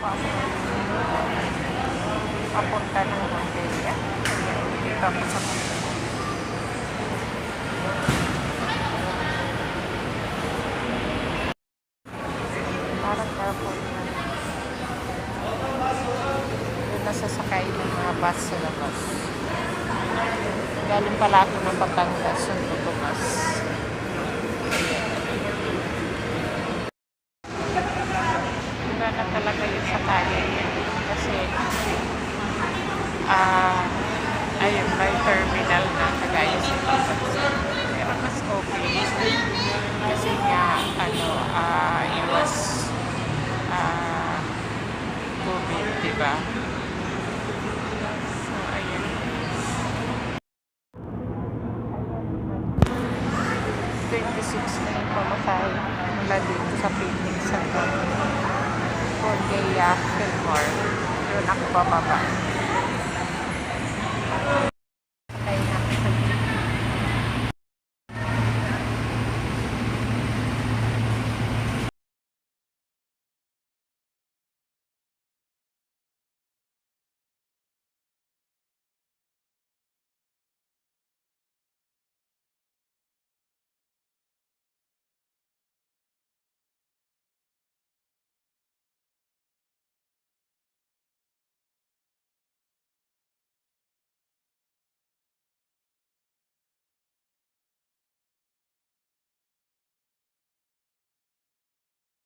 Papunta ng Montelia. Dito ako sa. Doon nasasakay ng mga bus sa labas. Galing pala ako ng Batangas yung tutumas. Iba na talaga yung niya. Kasi, ah, ayun, may terminal na kagaya sa. Pero mas okay. Kasi nga, ano, ah, iwas ah, COVID, di ba? So, ayun. 26 na yung dito sa Phoenix hanggang Cordelia, Fillmore. Doon ako bababa.